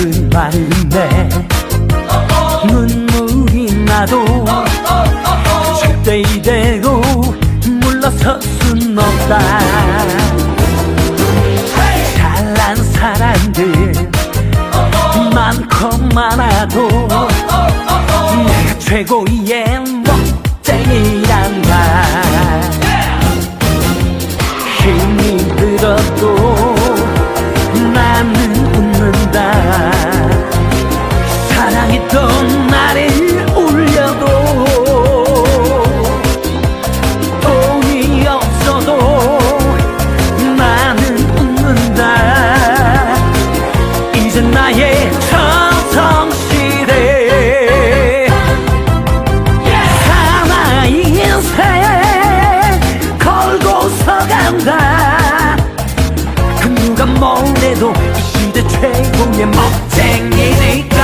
그 말인데 눈물이 나도 절대 이대로 물러설 순 없다. 잘난 사람들 많고 많아도 내가 최고의 멋쟁이란다 힘이 들어도 사랑했던 나를 울려도 돈이 없어도 나는 웃는다. 이제 나의 전성시대. 하나 인생 걸고서 간다. 그 누가 뭐래도 이 시대 최고의 멋쟁이니까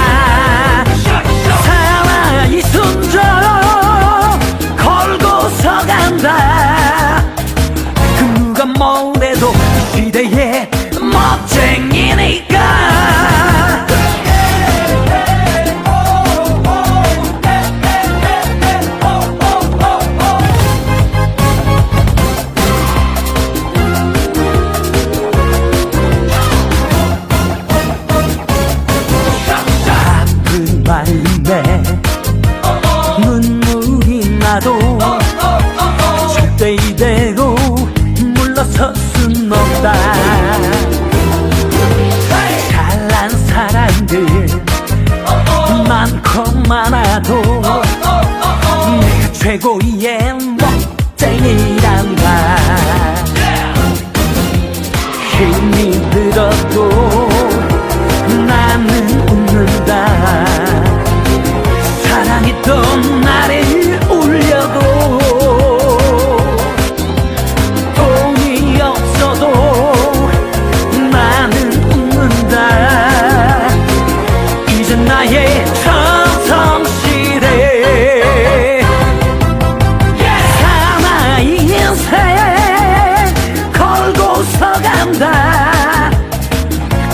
이 시대의 멋쟁이 많아도 내가 최고의 웃어간다.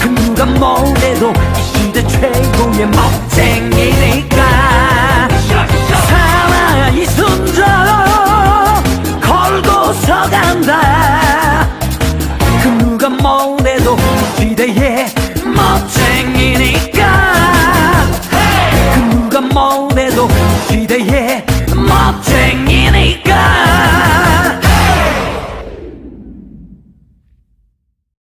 그 누가 뭐래도 이 시대 최고의 멋쟁이니까. 살아 이 순정 걸고 서간다.